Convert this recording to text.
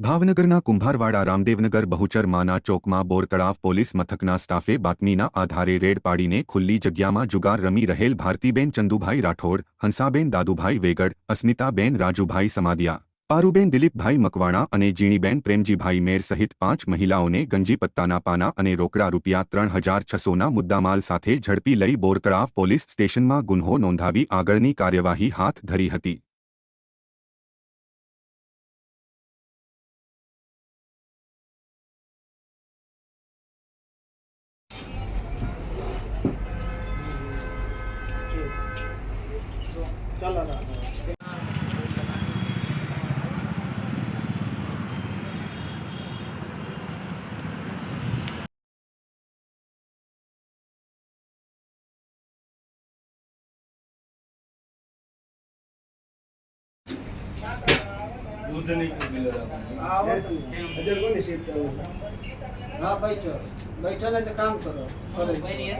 ભાવનગરના કુંભારવાડા રામદેવનગર બહુચર માના ચોકમાં બોરતળાવ પોલીસ મથકના સ્ટાફે બાતમીના આધારે રેડ પાડીને ખુલ્લી જગ્યામાં જુગાર રમી રહેલ ભારતીબેન ચંદુભાઈ રાઠોડ, હંસાબેન દાદુભાઈ વેગડ, અસ્મિતાબેન રાજુભાઈ સમાદિયા, પારુબેન દિલીપભાઈ મકવાણા અને જીણીબેન પ્રેમજીભાઈ મેર સહિત પાંચ મહિલાઓને ગંજી પત્તાના પાના અને રોકડા રૂપિયા ત્રણ હજાર છસોના મુદ્દામાલ સાથે ઝડપી લઈ બોરતળાવ પોલીસ સ્ટેશનમાં ગુન્હો નોંધાવી આગળની કાર્યવાહી હાથ ધરી હતી. દૂધની બિલ આવો હજાર કોની સીટ ચાલુ હા ભાઈ ચો બેઠો ને તો કામ કરો. કરો